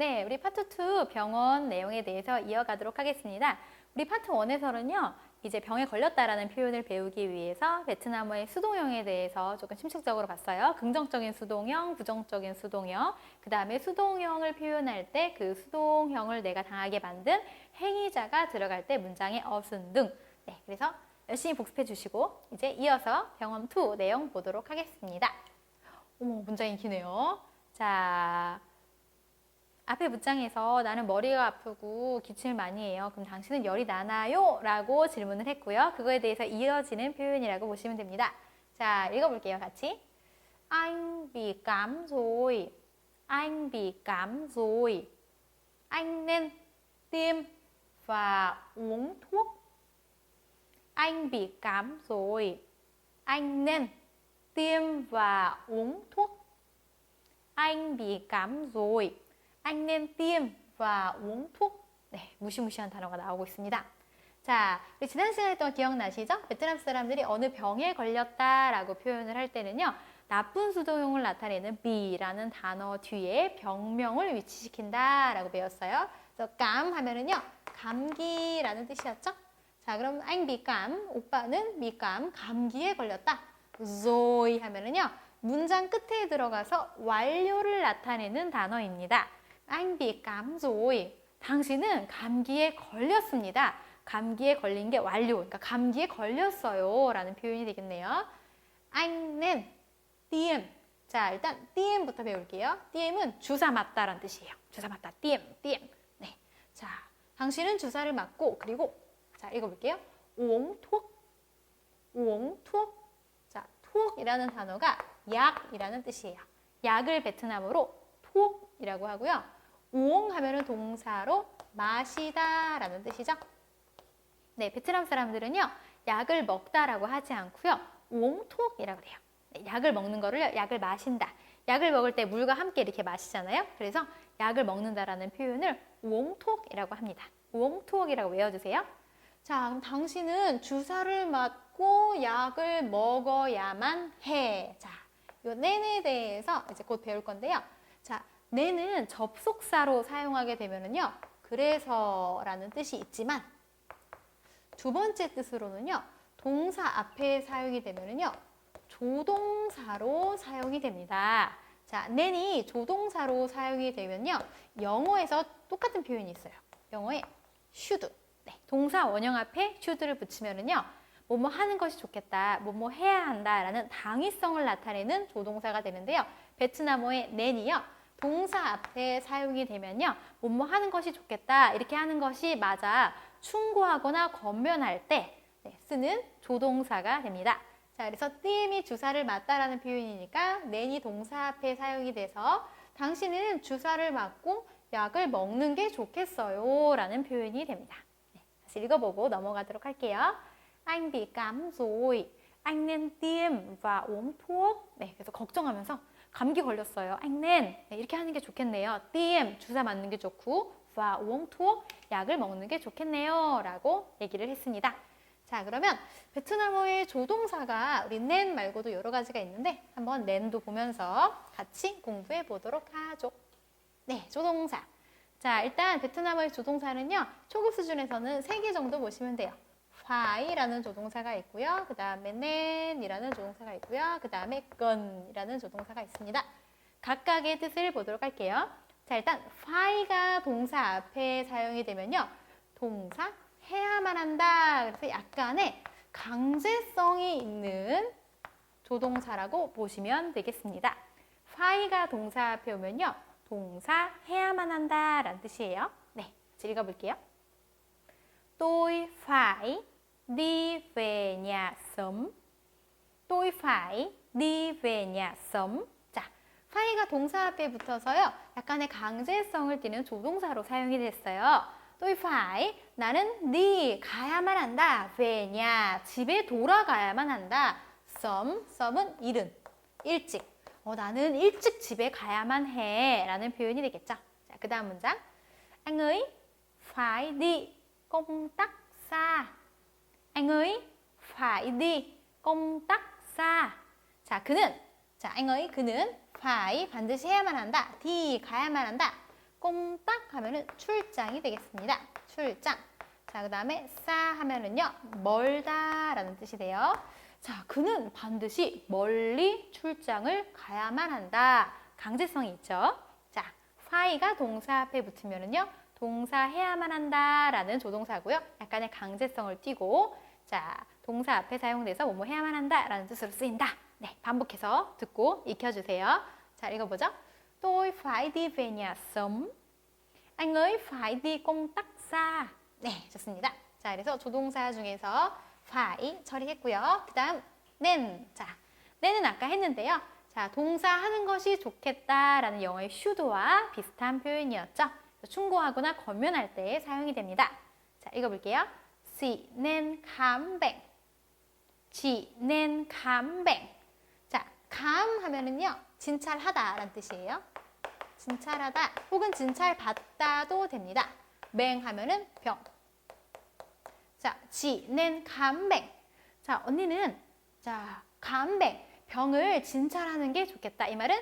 네, 우리 파트 2 병원 내용에 대해서 이어가도록 하겠습니다. 우리 파트 1에서는요, 이제 병에 걸렸다라는 표현을 배우기 위해서 베트남어의 수동형에 대해서 조금 심층적으로 봤어요. 긍정적인 수동형, 부정적인 수동형, 그 다음에 수동형을 표현할 때 그 수동형을 내가 당하게 만든 행위자가 들어갈 때 문장의 어순 등. 네, 그래서 열심히 복습해 주시고 이제 이어서 병원 2 내용 보도록 하겠습니다. 어머, 문장이 기네요. 자, 앞에 문장에서 나는 머리가 아프고 기침을 많이 해요. 그럼 당신은 열이 나나요? 라고 질문을 했고요. 그거에 대해서 이어지는 표현이라고 보시면 됩니다. 자, 읽어볼게요. 같이. Anh bị cảm rồi. Anh bị cảm rồi. Anh nên tiêm và uống thuốc. Anh bị cảm rồi. Anh nên tiêm và uống thuốc. Anh bị cảm rồi. Anh nên tiêm và uống thuốc. 네, 무시무시한 단어가 나오고 있습니다. 자, 우리 지난 시간에 했던 기억나시죠? 베트남 사람들이 어느 병에 걸렸다라고 표현을 할 때는요. 나쁜 수동용을 나타내는 B라는 단어 뒤에 병명을 위치시킨다라고 배웠어요. 그래서 감 하면은요. 감기라는 뜻이었죠? 자, 그럼 anh bị cảm, 오빠는 미감, 감기에 걸렸다. rồi 하면은요. 문장 끝에 들어가서 완료를 나타내는 단어입니다. Anh bị cảm. 당신은 감기에 걸렸습니다. 감기에 걸린 게 완료. 그러니까 감기에 걸렸어요. 라는 표현이 되겠네요. nên tiêm. 자, 일단 tiem부터 배울게요. tiem은 주사 맞다라는 뜻이에요. 주사 맞다. tiêm, tiêm. 네. 자, 당신은 주사를 맞고 그리고 자, 읽어볼게요. uống thuốc. 자, thuok이라는 단어가 약이라는 뜻이에요. 약을 베트남어로 톡이라고 하고요. 우옹 하면은 동사로 마시다 라는 뜻이죠. 네, 베트남 사람들은요. 약을 먹다라고 하지 않고요. 우옹톡이라고 그래요. 네, 약을 먹는 거를 약을 마신다. 약을 먹을 때 물과 함께 이렇게 마시잖아요. 그래서 약을 먹는다라는 표현을 우옹톡이라고 합니다. 우옹톡이라고 외워주세요. 자, 그럼 당신은 주사를 맞고 약을 먹어야만 해. 자, 요 낸에 대해서 이제 곧 배울 건데요. 자, 낸은 접속사로 사용하게 되면은요. 그래서라는 뜻이 있지만 두 번째 뜻으로는요. 동사 앞에 사용이 되면은요. 조동사로 사용이 됩니다. 자, 낸이 조동사로 사용이 되면요. 영어에서 똑같은 표현이 있어요. 영어에 should. 네, 동사 원형 앞에 should를 붙이면은요. 뭐뭐 하는 것이 좋겠다, 뭐뭐 해야 한다라는 당위성을 나타내는 조동사가 되는데요. 베트남어의 낸이요. 동사 앞에 사용이 되면요. 뭐뭐 하는 것이 좋겠다, 이렇게 하는 것이 맞아 충고하거나 권면할 때 네, 쓰는 조동사가 됩니다. 자, 그래서 띠엠이 주사를 맞다라는 표현이니까 낸이 동사 앞에 사용이 돼서 당신은 주사를 맞고 약을 먹는 게 좋겠어요 라는 표현이 됩니다. 네, 다시 읽어보고 넘어가도록 할게요. Anh bị cảm rồi. Anh nên tiêm và uống thuốc. 네, 그래서 걱정하면서 감기 걸렸어요. anh nên 네, 이렇게 하는 게 좋겠네요. tiêm 주사 맞는 게 좋고 uống thuốc 약을 먹는 게 좋겠네요 라고 얘기를 했습니다. 자, 그러면 베트남어의 조동사가 우리 낸 말고도 여러 가지가 있는데 한번 낸도 보면서 같이 공부해 보도록 하죠. 네, 조동사. 자, 일단 베트남어의 조동사는요. 초급 수준에서는 세 개 정도 보시면 돼요. 파이라는 조동사가 있고요. 그 다음에 nen이라는 조동사가 있고요. 그 다음에 건이라는 조동사가 있습니다. 각각의 뜻을 보도록 할게요. 자, 일단 파이가 동사 앞에 사용이 되면요. 동사 해야만 한다. 그래서 약간의 강제성이 있는 조동사라고 보시면 되겠습니다. 파이가 동사 앞에 오면요. 동사 해야만 한다 라는 뜻이에요. 네, 읽어볼게요. Tôi phải đi về nhà sớm. Tôi phải đi về nhà sớm. 자, 파이가 동사 앞에 붙어서요. 약간의 강제성을 띠는 조동사로 사용이 됐어요. tôi phải 나는 네 가야만 한다. nhà 집에 돌아가야만 한다. sớm sớm은 이른 일찍. 어, 나는 일찍 집에 가야만 해 라는 표현이 되겠죠. 자, 그 다음 문장. Anh ấy phải đi công tác xa. Anh ấy phải đi công tác xa. 자, 그는 자, anh ấy 그는 phải 반드시 해야만 한다. đi 가야만 한다. 꽁딱 하면은 출장이 되겠습니다. 출장. 자, 그 다음에 싸 하면은요, 멀다 라는 뜻이 돼요. 자, 그는 반드시 멀리 출장을 가야만 한다. 강제성이 있죠. 자, 파이가 동사 앞에 붙으면은요, 동사 해야만 한다라는 조동사고요. 약간의 강제성을 띠고, 자, 동사 앞에 사용돼서 뭐뭐 해야만 한다라는 뜻으로 쓰인다. 네, 반복해서 듣고 익혀주세요. 자, 읽어보죠. Tôi phải đi về nhà sớm. Anh ấy phải đi công tác xa. 네, 좋습니다. 자, 그래서 조동사 중에서 phải 처리했고요. 그 다음 nen. 자, nen은 아까 했는데요. 자, 동사 하는 것이 좋겠다라는 영어의 should와 비슷한 표현이었죠. 충고하거나 권면할 때 사용이 됩니다. 자, 읽어볼게요. Chị nên khám bệnh. 자, 감 하면은요, 진찰하다라는 뜻이에요. 진찰하다 혹은 진찰받다도 됩니다. 맹 하면은 병. 자, 지는 감뱅. 자, 언니는 자, 감뱅. 병을 진찰하는 게 좋겠다. 이 말은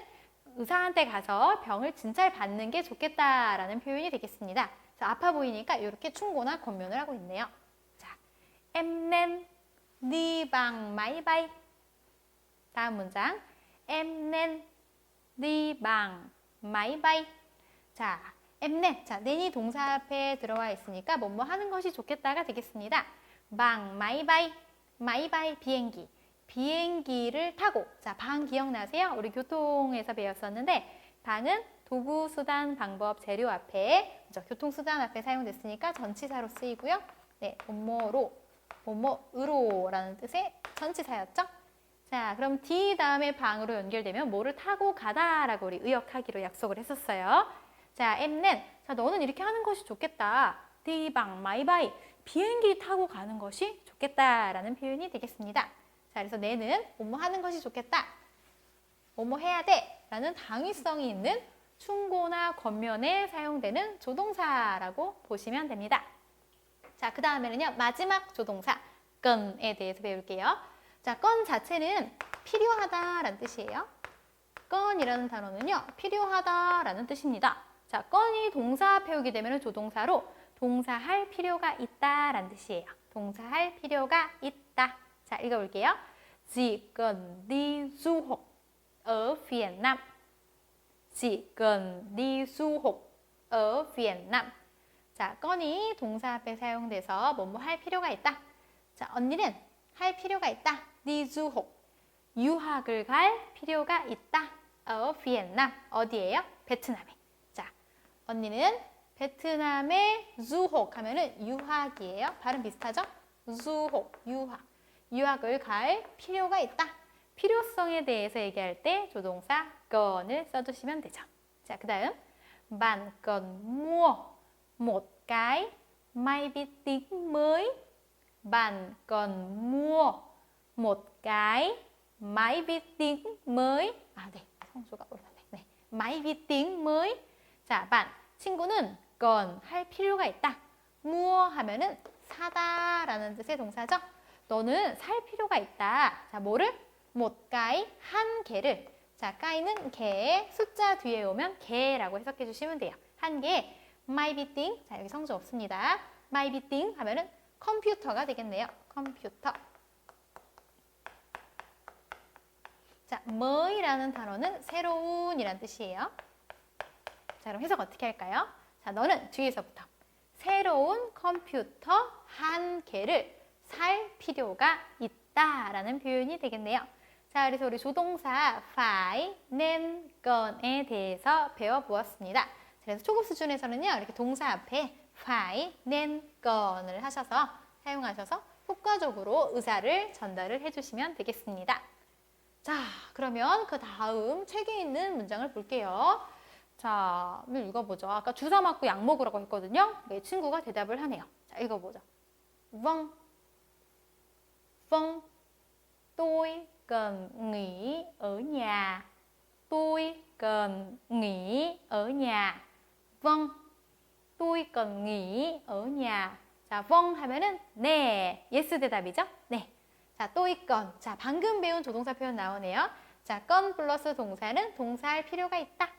의사한테 가서 병을 진찰받는 게 좋겠다라는 표현이 되겠습니다. 자, 아파 보이니까 이렇게 충고나 권면을 하고 있네요. 자, bằng máy bay. 다음 문장. bằng máy bay. 자, 엠넷. 자, nen이 동사 앞에 들어와 있으니까 뭐뭐 하는 것이 좋겠다가 되겠습니다. 방, 마이바이, 마이바이 비행기. 비행기를 타고. 자, 방 기억나세요? 우리 교통에서 배웠었는데 방은 도구, 수단, 방법, 재료 앞에 그죠? 교통 수단 앞에 사용됐으니까 전치사로 쓰이고요. 네, 뭐뭐로, 뭐뭐으로라는 뜻의 전치사였죠? 자, 그럼 D 다음에 방으로 연결되면 뭐를 타고 가다라고 우리 의역하기로 약속을 했었어요. 자, M는 자, 너는 이렇게 하는 것이 좋겠다. D 방 마이바이 비행기 타고 가는 것이 좋겠다라는 표현이 되겠습니다. 자, 그래서 내는 뭐뭐 하는 것이 좋겠다. 뭐뭐 해야 돼 라는 당위성이 있는 충고나 권면에 사용되는 조동사라고 보시면 됩니다. 자, 그 다음에는요. 마지막 조동사 건에 대해서 배울게요. 자, 건 자체는 필요하다라는 뜻이에요. 건이라는 단어는요. 필요하다라는 뜻입니다. 자, 건이 동사 배우게 되면 조동사로 동사할 필요가 있다라는 뜻이에요. 동사할 필요가 있다. 자, 읽어볼게요. Chỉ cần đi du học ở Việt. 자, 건이 동사 앞에 사용돼서 뭐뭐 할 필요가 있다. 자, 언니는 할 필요가 있다. đi du. 유학을 갈 필요가 있다. ở Việt. 어디예요? 베트남에. 자, 언니는 베트남에 주혹 하면은 유학이에요. 발음 비슷하죠? 주혹, 유학. 유학을 갈 필요가 있다. 필요성에 대해서 얘기할 때 조동사 건을 써주시면 되죠. 자, 그 다음 cái máy vi tính mới. Bạn cần mua một cái máy vi tính mới. 아, 네. 성수가 올랐네. 네. vi tính mới. 자, bạn 친구는 건할 필요가 있다. mua 하면은 사다라는 뜻의 동사죠. 너는 살 필요가 있다. 자, 뭐를? 못 가이 한 개를. 자, 까이는 개, 숫자 뒤에 오면 개라고 해석해 주시면 돼요. 한 개. my beting. 자, 여기 성조 없습니다. my beting 하면은 컴퓨터가 되겠네요. 컴퓨터. 자, 뭐이라는 단어는 새로운이란 뜻이에요. 자, 그럼 해석 어떻게 할까요? 자, 너는 뒤에서부터 새로운 컴퓨터 한 개를 살 필요가 있다라는 표현이 되겠네요. 자, 그래서 우리 조동사 phải, nên, 건에 대해서 배워보았습니다. 그래서 초급 수준에서는요, 이렇게 동사 앞에 phải, nên, 건을 하셔서 사용하셔서 효과적으로 의사를 전달을 해주시면 되겠습니다. 자, 그러면 그 다음 책에 있는 문장을 볼게요. 자, 읽어보죠. 아까 주사 맞고 약 먹으라고 했거든요. 네, 친구가 대답을 하네요. 자, 읽어보죠. Vâng. Vâng. Tôi cần nghỉ ở nhà. Tôi cần nghỉ ở nhà. Vâng. tôi cần nghỉ ở nhà. 자, vâng 하면은 네, yes 대답이죠? 네. 자, tôi cần. 자, 방금 배운 조동사 표현 나오네요. 자, 건 플러스 동사는 동사할 필요가 있다.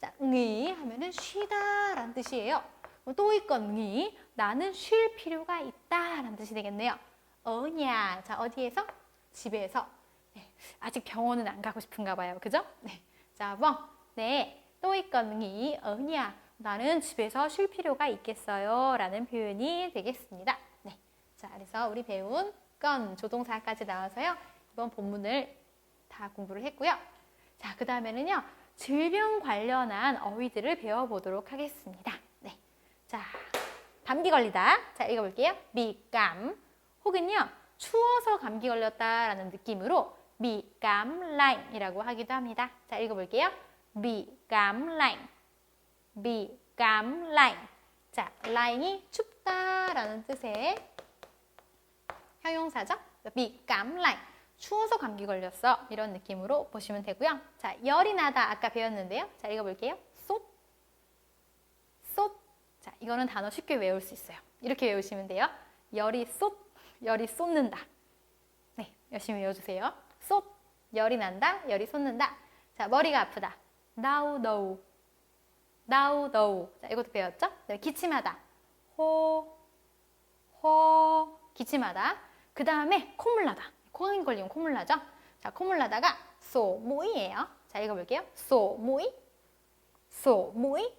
자, 이 하면은 쉬다 라는 뜻이에요. 그럼 또 있건 이 나는 쉴 필요가 있다 라는 뜻이 되겠네요. 어냐? 자, 어디에서? 집에서. 네, 아직 병원은 안 가고 싶은가 봐요. 그죠? 네. 자, 뭐. 네. 또 있건 이 어냐? 나는 집에서 쉴 필요가 있겠어요. 라는 표현이 되겠습니다. 네. 자, 그래서 우리 배운 건 조동사까지 나와서요. 이번 본문을 다 공부를 했고요. 자, 그 다음에는요. 질병 관련한 어휘들을 배워보도록 하겠습니다. 네. 자, 감기 걸리다. 자, 읽어볼게요. 미감. 혹은요, 추워서 감기 걸렸다라는 느낌으로 미감라인이라고 하기도 합니다. 자, 읽어볼게요. 미감라인. 미감라인. 자, 라인이 춥다라는 뜻의 형용사죠. 미감라인. 추워서 감기 걸렸어. 이런 느낌으로 보시면 되고요. 자, 열이 나다 아까 배웠는데요. 자, 읽어볼게요. 쏟, 쏟. 자, 이거는 단어 쉽게 외울 수 있어요. 이렇게 외우시면 돼요. 열이 쏟, 열이 쏟는다. 네, 열심히 외워주세요. 쏟, 열이 난다, 열이 쏟는다. 자, 머리가 아프다. 나우, 너우. 나우, 너우. 자, 이것도 배웠죠? 네, 기침하다. 호, 호, 기침하다. 그 다음에 콧물 나다. 코감기 걸리면 콧물 나죠? 자, 콧물 나다가 소 모이예요. 자, 읽어볼게요. 소 모이, 소 모이.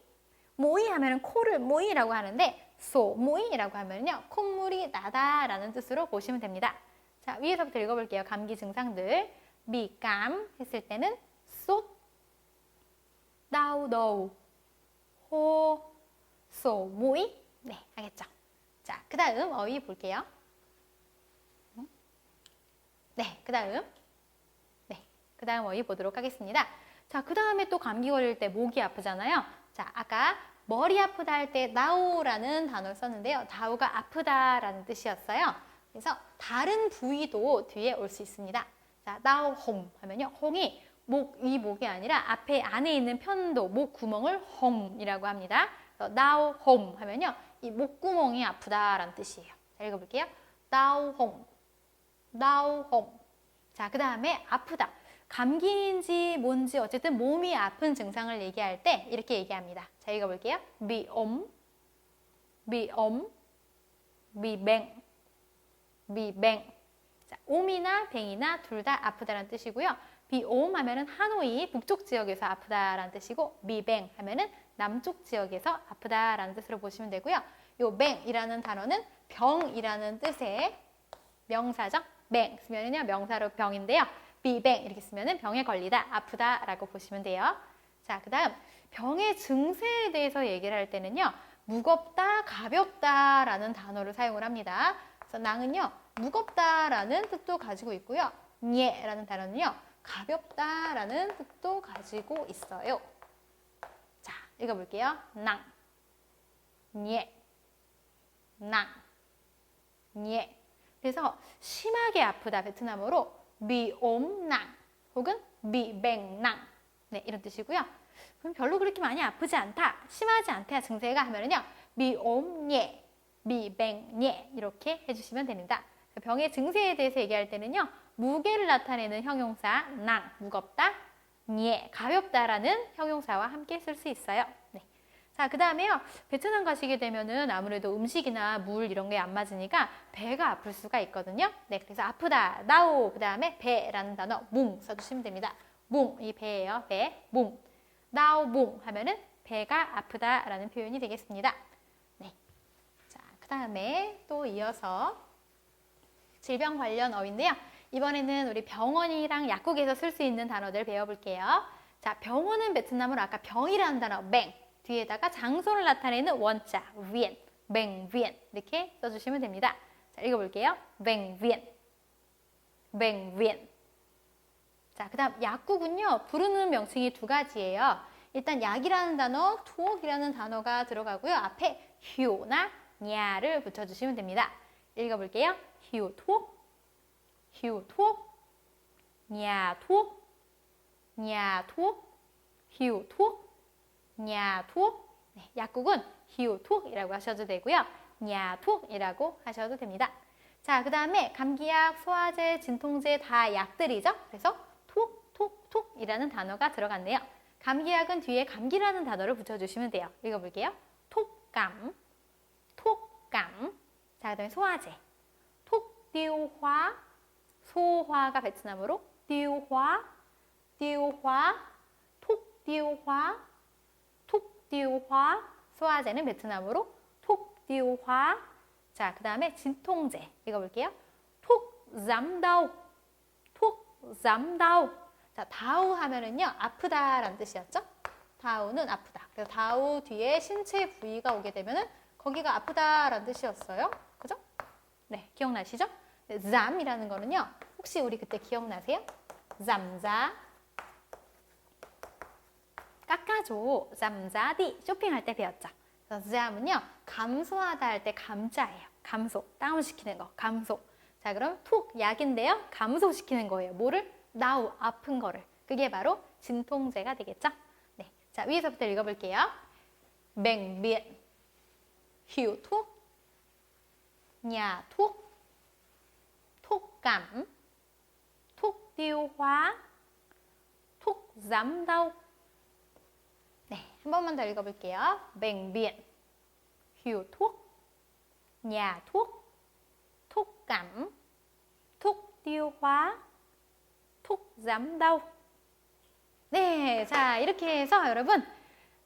모이 하면은 코를 모이라고 하는데 소모이라고 하면요 콧물이 나다라는 뜻으로 보시면 됩니다. 자, 위에서부터 읽어볼게요. 감기 증상들. 미감 했을 때는 쏟, 나우, 너우, 호, 소, 모이. 네, 알겠죠? 자, 그 다음 어휘 볼게요. 네, 그 다음. 네, 그 다음 어휘 보도록 하겠습니다. 자, 그 다음에 또 감기 걸릴 때 목이 아프잖아요. 자, 아까 머리 아프다 할 때 나우라는 단어를 썼는데요. 다우가 아프다라는 뜻이었어요. 그래서 다른 부위도 뒤에 올 수 있습니다. 자, 나우 홍 하면요. 홍이 목, 이 목이 아니라 앞에 안에 있는 편도, 목 구멍을 홍이라고 합니다. 나우 홍 하면요. 이 목구멍이 아프다라는 뜻이에요. 자, 읽어볼게요. 나우 홍, 나우 홍. 자, 그 다음에 아프다. 감기인지 뭔지 어쨌든 몸이 아픈 증상을 얘기할 때 이렇게 얘기합니다. 자, 읽어볼게요. 비옴, 비옴, 비뱅, 비뱅. 자, 옴이나 뱅이나 둘 다 아프다라는 뜻이고요. 비옴 하면은 하노이 북쪽 지역에서 아프다라는 뜻이고 비뱅 하면은 남쪽 지역에서 아프다라는 뜻으로 보시면 되고요. 요 뱅이라는 단어는 병이라는 뜻의 명사죠. 뱅 쓰면은요 명사로 병인데요. 비뱅 이렇게 쓰면은 병에 걸리다, 아프다 라고 보시면 돼요. 자, 그 다음 병의 증세에 대해서 얘기를 할 때는요. 무겁다, 가볍다 라는 단어를 사용을 합니다. 그래서 낭은요. 무겁다 라는 뜻도 가지고 있고요. 녜라는 단어는요. 가볍다 라는 뜻도 가지고 있어요. 자, 읽어볼게요. 낭, 녜, 낭, 녜. 그래서 심하게 아프다 베트남어로 미옴낭 혹은 미뱅낭 네, 이런 뜻이고요. 그럼 별로 그렇게 많이 아프지 않다, 심하지 않다 증세가 하면은요 미옴예, 미뱅예 이렇게 해주시면 됩니다. 병의 증세에 대해서 얘기할 때는요 무게를 나타내는 형용사 낭 무겁다, 예 가볍다라는 형용사와 함께 쓸 수 있어요. 네. 자, 그 다음에요. 베트남 가시게 되면은 아무래도 음식이나 물 이런 게 안 맞으니까 배가 아플 수가 있거든요. 네, 그래서 아프다, 나오, 그 다음에 배라는 단어 뭉 써주시면 됩니다. 뭉, 이 배예요. 배, 뭉. 나오, 뭉 하면은 배가 아프다라는 표현이 되겠습니다. 네. 자, 그 다음에 또 이어서 질병 관련 어휘인데요. 이번에는 우리 병원이랑 약국에서 쓸 수 있는 단어들 배워볼게요. 자, 병원은 베트남어로 아까 병이라는 단어 맹 뒤에다가 장소를 나타내는 원자 위엔, 맹위엔 이렇게 써주시면 됩니다. 자, 읽어볼게요. 맹위엔, 맹위엔. 자, 그 다음 약국은요. 부르는 명칭이 두 가지예요. 일단 약이라는 단어, 투옥이라는 단어가 들어가고요. 앞에 휴나 냐를 붙여주시면 됩니다. 읽어볼게요. 휴 투옥, 휴 투옥, 냐 투옥, 냐 투옥, 휴투 옥, 냐투 네, 약국은 히오톡이라고 하셔도 되고요. 냐톡이라고 하셔도 됩니다. 자, 그 다음에 감기약, 소화제, 진통제 다 약들이죠. 그래서 톡, 톡, 톡이라는 단어가 들어갔네요. 감기약은 뒤에 감기라는 단어를 붙여주시면 돼요. 읽어볼게요. 톡감, 톡감. 자, 그 다음에 소화제. 톡 tiêu hóa, 소화가 베트남어로 tiêu hóa, tiêu hóa, 톡 tiêu hóa, hóa. 소화제는 베트남어로 톡 hóa. 자, 그 다음에 진통제. 읽어볼게요. 톡 đau, 톡 đau. 자, 다우 하면은요, 아프다라는 뜻이었죠? 다우는 아프다. 그래서 다우 뒤에 신체 부위가 오게 되면은 거기가 아프다라는 뜻이었어요. 그죠? 네, 기억나시죠? 네, 잠이라는 거는요, 혹시 우리 그때 기억나세요? 잠자. 깎아줘. 잠자디. 쇼핑할 때 배웠죠? 잠은요, 감소하다 할 때 감자예요. 감소. 다운시키는 거. 감소. 자, 그럼 톡 약인데요. 감소시키는 거예요. 뭐를? 나우 아픈 거를. 그게 바로 진통제가 되겠죠? 네. 자, 위에서부터 읽어볼게요. nhà thuốc, thuốc cảm, thuốc tiêu thuốc giảm. 네, 한 번만 더 읽어볼게요. bệnh viện, hiệu thuốc, nhà thuốc, thuốc cảm, thuốc tiêu hóa, 톡 giảm đau. 네, 자 이렇게 해서 여러분,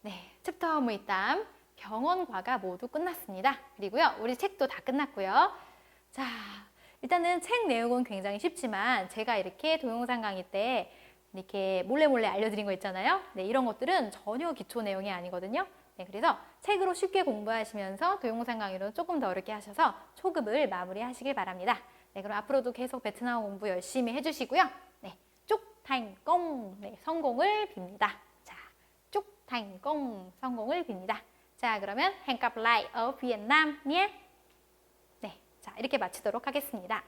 네 챕터 무이땀 병원과가 모두 끝났습니다. 그리고요, 우리 책도 다 끝났고요. 자, 일단은 책 내용은 굉장히 쉽지만 제가 이렇게 동영상 강의 때 이렇게 몰래 몰래 알려드린 거 있잖아요. 네, 이런 것들은 전혀 기초 내용이 아니거든요. 네, 그래서 책으로 쉽게 공부하시면서 동영상 강의로 조금 더 어렵게 하셔서 초급을 마무리하시길 바랍니다. 네, 그럼 앞으로도 계속 베트남어 공부 열심히 해주시고요. 네, 쪽탄공 네, 성공을 빕니다. 자, 쪽탄공 성공을 빕니다. 자, 그러면 lại ở Việt Nam nhé. 네, 자 이렇게 마치도록 하겠습니다.